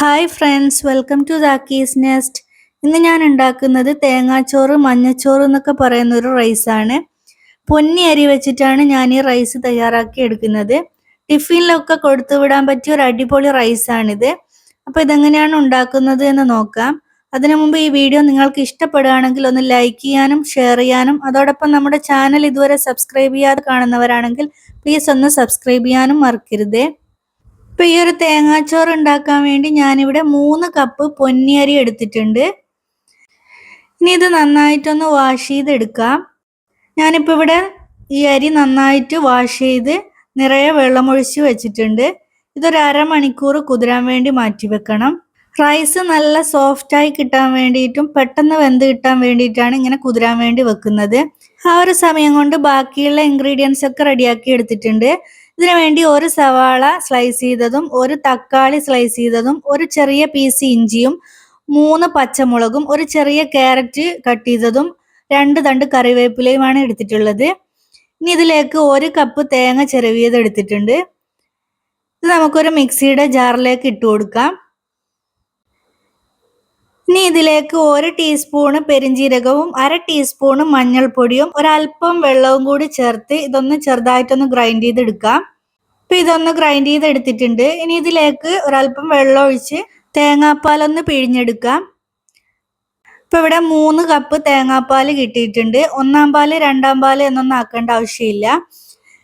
Hi friends welcome to ദാക്കീസ് nest ഇന്ന് ഞാൻ ഉണ്ടാക്കുന്നത് തേങ്ങാച്ചോറ് മഞ്ഞച്ചോറ് എന്നൊക്കെ പറയുന്ന ഒരു റൈസാണ് പൊന്നി അരി വെച്ചിട്ടാണ് ഞാൻ ഈ റൈസ് തയ്യാറാക്കി എടുക്കുന്നത്. ടിഫിനിലൊക്കെ കൊടുത്തു വിടാൻ പറ്റിയ ഒരു അടിപൊളി റൈസാണിത് അപ്പോൾ ഇതെങ്ങനെയാണ് ഉണ്ടാക്കുന്നത് എന്ന് നോക്കാം. അതിനു മുമ്പ് ഈ വീഡിയോ നിങ്ങൾക്ക് ഇഷ്ടപ്പെടുകയാണെങ്കിൽ ഒന്ന് ലൈക്ക് ചെയ്യാനും ഷെയർ ചെയ്യാനും അതോടൊപ്പം നമ്മുടെ ചാനൽ ഇതുവരെ സബ്സ്ക്രൈബ് ചെയ്യാതെ കാണുന്നവരാണെങ്കിൽ പ്ലീസ് ഒന്ന് സബ്സ്ക്രൈബ് ചെയ്യാനും മറക്കരുതേ. ഇപ്പൊ ഈ ഒരു തേങ്ങാച്ചോറ് ഉണ്ടാക്കാൻ വേണ്ടി ഞാനിവിടെ മൂന്ന് കപ്പ് പൊന്നിയരി എടുത്തിട്ടുണ്ട്. ഇനി ഇത് നന്നായിട്ടൊന്ന് വാഷ് ചെയ്തെടുക്കാം. ഞാനിപ്പോൾ ഇവിടെ ഈ അരി നന്നായിട്ട് വാഷ് ചെയ്ത് നിറയെ വെള്ളമൊഴിച്ച് വെച്ചിട്ടുണ്ട്. ഇതൊരു അരമണിക്കൂർ കുതിരാൻ വേണ്ടി മാറ്റി വെക്കണം. റൈസ് നല്ല സോഫ്റ്റായി കിട്ടാൻ വേണ്ടിയിട്ടും പെട്ടെന്ന് വെന്ത് കിട്ടാൻ വേണ്ടിയിട്ടാണ് ഇങ്ങനെ കുതിരാൻ വേണ്ടി വെക്കുന്നത്. ആ ഒരു സമയം കൊണ്ട് ബാക്കിയുള്ള ഇൻഗ്രീഡിയൻസ് ഒക്കെ റെഡിയാക്കി എടുത്തിട്ടുണ്ട്. ഇതിനു വേണ്ടി ഒരു സവാള സ്ലൈസ് ചെയ്തതും ഒരു തക്കാളി സ്ലൈസ് ചെയ്തതും ഒരു ചെറിയ പീസ് ഇഞ്ചിയും മൂന്ന് പച്ചമുളകും ഒരു ചെറിയ ക്യാരറ്റ് കട്ട് ചെയ്തതും രണ്ട് തണ്ട് കറിവേപ്പിലയുമാണ് എടുത്തിട്ടുള്ളത്. ഇനി ഇതിലേക്ക് ഒരു കപ്പ് തേങ്ങ ചിരവിയത് എടുത്തിട്ടുണ്ട്. ഇത് നമുക്കൊരു മിക്സിയുടെ ജാറിലേക്ക് ഇട്ട് കൊടുക്കാം. ഇനി ഇതിലേക്ക് ഒരു ടീസ്പൂണ് പെരിഞ്ജീരകവും അര ടീസ്പൂണ് മഞ്ഞൾപ്പൊടിയും ഒരല്പം വെള്ളവും കൂടി ചേർത്ത് ഇതൊന്ന് ചെറുതായിട്ടൊന്ന് ഗ്രൈൻഡ് ചെയ്തെടുക്കാം. ഇപ്പൊ ഇതൊന്ന് ഗ്രൈൻഡ് ചെയ്തെടുത്തിട്ടുണ്ട്. ഇനി ഇതിലേക്ക് ഒരല്പം വെള്ളം ഒഴിച്ച് തേങ്ങാപ്പാലൊന്ന് പിഴിഞ്ഞെടുക്കാം. ഇപ്പൊ ഇവിടെ മൂന്ന് കപ്പ് തേങ്ങാപ്പാൽ കിട്ടിയിട്ടുണ്ട്. ഒന്നാം പാൽ രണ്ടാം പാൽ എന്നൊന്നും ആക്കേണ്ട ആവശ്യമില്ല.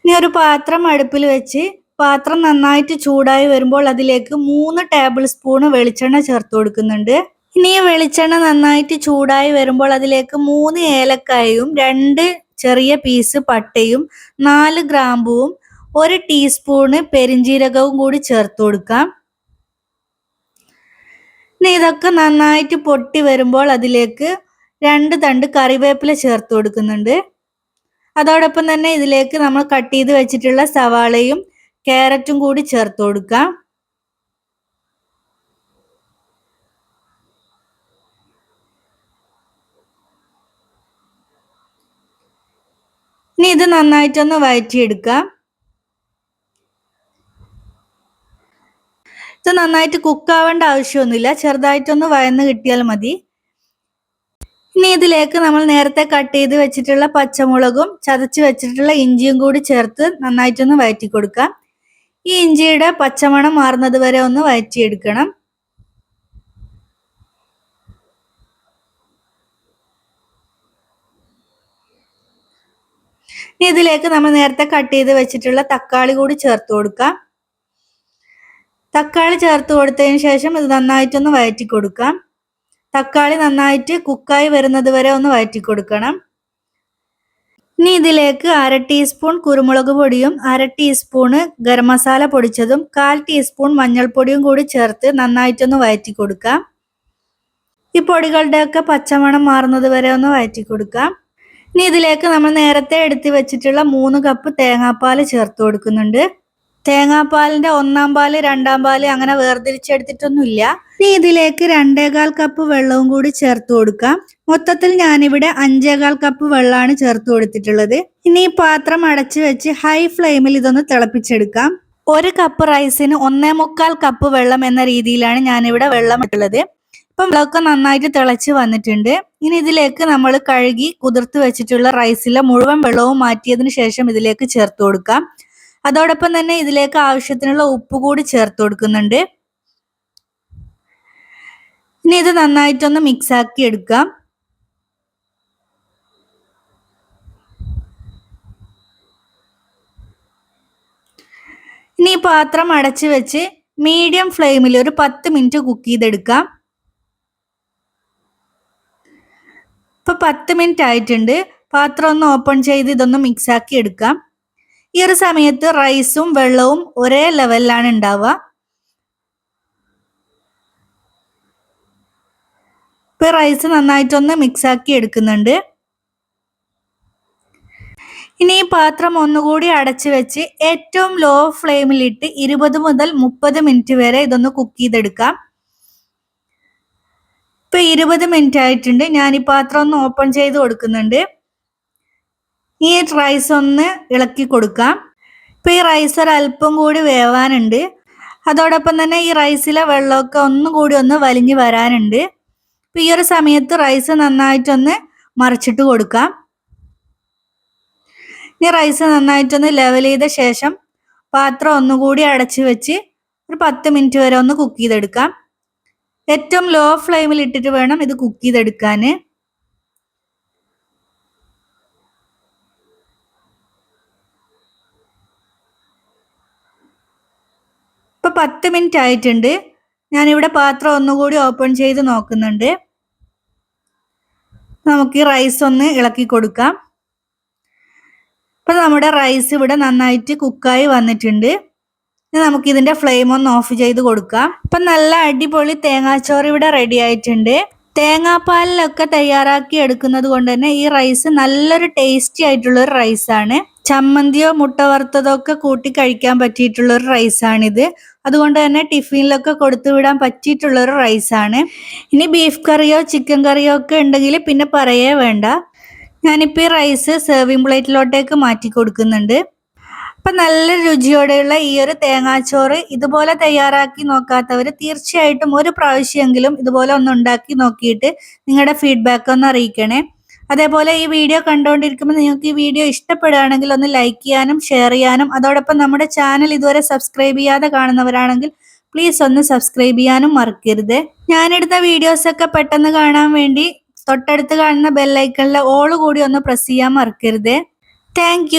ഇനി ഒരു പാത്രം അടുപ്പിൽ വെച്ച് പാത്രം നന്നായിട്ട് ചൂടായി വരുമ്പോൾ അതിലേക്ക് മൂന്ന് ടേബിൾ സ്പൂണ് വെളിച്ചെണ്ണ ചേർത്ത് കൊടുക്കുന്നുണ്ട്. ഇനി വെളിച്ചെണ്ണ നന്നായിട്ട് ചൂടായി വരുമ്പോൾ അതിലേക്ക് മൂന്ന് ഏലക്കായും രണ്ട് ചെറിയ പീസ് പട്ടയും നാല് ഗ്രാമ്പുവും ഒരു ടീസ്പൂണ് പെരിഞ്ജീരകവും കൂടി ചേർത്ത് കൊടുക്കാം. ഇനി ഇതൊക്കെ നന്നായിട്ട് പൊട്ടി വരുമ്പോൾ അതിലേക്ക് രണ്ട് തണ്ട് കറിവേപ്പില ചേർത്ത് കൊടുക്കുന്നുണ്ട്. അതോടൊപ്പം തന്നെ ഇതിലേക്ക് നമ്മൾ കട്ട് ചെയ്ത് വെച്ചിട്ടുള്ള സവാളയും ക്യാരറ്റും കൂടി ചേർത്ത് കൊടുക്കാം. നന്നായിട്ടൊന്ന് വഴറ്റിയെടുക്കാം. ഇത് നന്നായിട്ട് കുക്കാവേണ്ട ആവശ്യമൊന്നുമില്ല. ചെറുതായിട്ടൊന്ന് വയന്ന് കിട്ടിയാൽ മതി. ഇനി ഇതിലേക്ക് നമ്മൾ നേരത്തെ കട്ട് ചെയ്ത് വെച്ചിട്ടുള്ള പച്ചമുളകും ചതച്ച് വെച്ചിട്ടുള്ള ഇഞ്ചിയും കൂടി ചേർത്ത് നന്നായിട്ടൊന്ന് വഴറ്റി കൊടുക്കാം ഈ ഇഞ്ചിയുടെ പച്ചമണം മാറുന്നത് വരെ ഒന്ന് വഴറ്റിയെടുക്കണം. ഇനി ഇതിലേക്ക് നമ്മൾ നേരത്തെ കട്ട് ചെയ്ത് വെച്ചിട്ടുള്ള തക്കാളി കൂടി ചേർത്ത് കൊടുക്കാം. തക്കാളി ചേർത്ത് കൊടുത്തതിന് ശേഷം ഇത് നന്നായിട്ടൊന്ന് വയറ്റി കൊടുക്കാം. തക്കാളി നന്നായിട്ട് കുക്കായി വരുന്നത് വരെ ഒന്ന് വയറ്റി കൊടുക്കണം. ഇനി ഇതിലേക്ക് അര ടീസ്പൂൺ കുരുമുളക് പൊടിയും അര ടീസ്പൂണ് ഗരം മസാല പൊടിച്ചതും കാൽ ടീസ്പൂൺ മഞ്ഞൾപ്പൊടിയും കൂടി ചേർത്ത് നന്നായിട്ടൊന്ന് വയറ്റി കൊടുക്കാം. ഈ പൊടികളുടെയൊക്കെ പച്ചമണം മാറുന്നത് വരെ ഒന്ന് വയറ്റി കൊടുക്കാം. ഇനി ഇതിലേക്ക് നമ്മൾ നേരത്തെ എടുത്തു വെച്ചിട്ടുള്ള മൂന്ന് കപ്പ് തേങ്ങാപ്പാൽ ചേർത്ത് കൊടുക്കുന്നുണ്ട്. തേങ്ങാപ്പാലിന്റെ ഒന്നാം പാൽ രണ്ടാം പാൽ അങ്ങനെ വേർതിരിച്ചെടുത്തിട്ടൊന്നുമില്ല. ഇനി ഇതിലേക്ക് രണ്ടേകാൽ കപ്പ് വെള്ളവും കൂടി ചേർത്ത് കൊടുക്കാം. മൊത്തത്തിൽ ഞാനിവിടെ അഞ്ചേകാൽ കപ്പ് വെള്ളമാണ് ചേർത്ത് കൊടുത്തിട്ടുള്ളത്. ഇനി ഈ പാത്രം അടച്ചു വെച്ച് ഹൈ ഫ്ലെയിമിൽ ഇതൊന്ന് തിളപ്പിച്ചെടുക്കാം. ഒരു കപ്പ് റൈസിന് ഒന്നേ മുക്കാൽ കപ്പ് വെള്ളം എന്ന രീതിയിലാണ് ഞാനിവിടെ വെള്ളം ഇട്ടുള്ളത്. ഇപ്പം വെള്ളമൊക്കെ നന്നായിട്ട് തിളച്ച് വന്നിട്ടുണ്ട്. ഇനി ഇതിലേക്ക് നമ്മൾ കഴുകി കുതിർത്ത് വെച്ചിട്ടുള്ള റൈസിലെ മുഴുവൻ വെള്ളവും മാറ്റിയതിന് ശേഷം ഇതിലേക്ക് ചേർത്ത് കൊടുക്കാം. അതോടൊപ്പം തന്നെ ഇതിലേക്ക് ആവശ്യത്തിനുള്ള ഉപ്പ് കൂടി ചേർത്ത് കൊടുക്കുന്നുണ്ട്. ഇനി ഇത് നന്നായിട്ടൊന്ന് മിക്സ് ആക്കി എടുക്കാം. ഇനി ഈ പാത്രം അടച്ചു വെച്ച് മീഡിയം ഫ്ലെയിമിൽ ഒരു പത്ത് മിനിറ്റ് കുക്ക് ചെയ്തെടുക്കാം. ഇപ്പൊ പത്ത് മിനിറ്റ് ആയിട്ടുണ്ട്. പാത്രം ഒന്ന് ഓപ്പൺ ചെയ്ത് ഇതൊന്ന് മിക്സ് ആക്കി എടുക്കാം. ഈ ഒരു സമയത്ത് റൈസും വെള്ളവും ഒരേ ലെവലിലാണ് ഉണ്ടാവുക. ഇപ്പൊ റൈസ് നന്നായിട്ടൊന്ന് മിക്സ് ആക്കി എടുക്കുന്നുണ്ട്. ഇനി ഈ പാത്രം ഒന്നുകൂടി അടച്ചു വെച്ച് ഏറ്റവും ലോ ഫ്ലെയിമിലിട്ട് ഇരുപത് മുതൽ മുപ്പത് മിനിറ്റ് വരെ ഇതൊന്ന് കുക്ക് ചെയ്തെടുക്കാം. ഇരുപത് മിനിറ്റ് ആയിട്ടുണ്ട്. ഞാൻ ഈ പാത്രം ഒന്ന് ഓപ്പൺ ചെയ്ത് കൊടുക്കുന്നുണ്ട്. ഈ റൈസ് ഒന്ന് ഇളക്കി കൊടുക്കാം. ഇപ്പൊ ഈ റൈസ് അല്പം കൂടി വേവാനുണ്ട്. അതോടൊപ്പം തന്നെ ഈ റൈസിലെ വെള്ളമൊക്കെ ഒന്നും കൂടി ഒന്ന് വലിഞ്ഞു വരാനുണ്ട്. ഇപ്പൊ ഈ ഒരു സമയത്ത് റൈസ് നന്നായിട്ടൊന്ന് മറിച്ചിട്ട് കൊടുക്കാം. ഇനി റൈസ് നന്നായിട്ടൊന്ന് ലെവൽ ചെയ്ത ശേഷം പാത്രം ഒന്നുകൂടി അടച്ചു വെച്ച് ഒരു പത്ത് മിനിറ്റ് വരെ ഒന്ന് കുക്ക് ചെയ്തെടുക്കാം. ഏറ്റവും ലോ ഫ്ലെയിമിൽ ഇട്ടിട്ട് വേണം ഇത് കുക്ക് ചെയ്തെടുക്കാൻ ഇപ്പൊ പത്ത് മിനിറ്റ് ആയിട്ടുണ്ട്. ഞാനിവിടെ പാത്രം ഒന്നുകൂടി ഓപ്പൺ ചെയ്ത് നോക്കുന്നുണ്ട്. നമുക്ക് ഈ റൈസ് ഒന്ന് ഇളക്കി കൊടുക്കാം. ഇപ്പൊ നമ്മുടെ റൈസ് ഇവിടെ നന്നായിട്ട് കുക്കായി വന്നിട്ടുണ്ട്. ഇനി നമുക്ക് ഇതിന്റെ ഫ്ലെയിം ഒന്ന് ഓഫ് ചെയ്ത് കൊടുക്കാം. അപ്പൊ നല്ല അടിപൊളി തേങ്ങാച്ചോറ് ഇവിടെ റെഡി ആയിട്ടുണ്ട്. തേങ്ങാപ്പാലിലൊക്കെ തയ്യാറാക്കി എടുക്കുന്നത് കൊണ്ട് തന്നെ ഈ റൈസ് നല്ലൊരു ടേസ്റ്റി ആയിട്ടുള്ള ഒരു റൈസാണ് ചമ്മന്തിയോ മുട്ട വറുത്തതോ ഒക്കെ കൂട്ടി കഴിക്കാൻ പറ്റിയിട്ടുള്ള ഒരു റൈസാണിത് അതുകൊണ്ട് തന്നെ ടിഫിനിലൊക്കെ കൊടുത്തു വിടാൻ പറ്റിയിട്ടുള്ള ഒരു റൈസാണ് ഇനി ബീഫ് കറിയോ ചിക്കൻ കറിയോ ഒക്കെ ഉണ്ടെങ്കിൽ പിന്നെ പറയേ വേണ്ട. ഞാനിപ്പോൾ ഈ റൈസ് സെർവിങ് പ്ലേറ്റിലോട്ടേക്ക് മാറ്റി കൊടുക്കുന്നുണ്ട്. അപ്പം നല്ല രുചിയോടെയുള്ള ഈ ഒരു തേങ്ങാച്ചോറ് ഇതുപോലെ തയ്യാറാക്കി നോക്കാത്തവർ തീർച്ചയായിട്ടും ഒരു പ്രാവശ്യമെങ്കിലും ഇതുപോലെ ഒന്ന് ഉണ്ടാക്കി നോക്കിയിട്ട് നിങ്ങളുടെ ഫീഡ്ബാക്ക് ഒന്ന് അറിയിക്കണേ. അതേപോലെ ഈ വീഡിയോ കണ്ടുകൊണ്ടിരിക്കുമ്പോൾ നിങ്ങൾക്ക് ഈ വീഡിയോ ഇഷ്ടപ്പെടുകയാണെങ്കിൽ ഒന്ന് ലൈക്ക് ചെയ്യാനും ഷെയർ ചെയ്യാനും അതോടൊപ്പം നമ്മുടെ ചാനൽ ഇതുവരെ സബ്സ്ക്രൈബ് ചെയ്യാതെ കാണുന്നവരാണെങ്കിൽ പ്ലീസ് ഒന്ന് സബ്സ്ക്രൈബ് ചെയ്യാനും മറക്കരുത്. ഞാനെടുത്ത വീഡിയോസൊക്കെ പെട്ടെന്ന് കാണാൻ വേണ്ടി തൊട്ടടുത്ത് കാണുന്ന ബെല്ലൈക്കണിലെ ഓൾ കൂടി ഒന്ന് പ്രസ് ചെയ്യാൻ മറക്കരുത്. താങ്ക്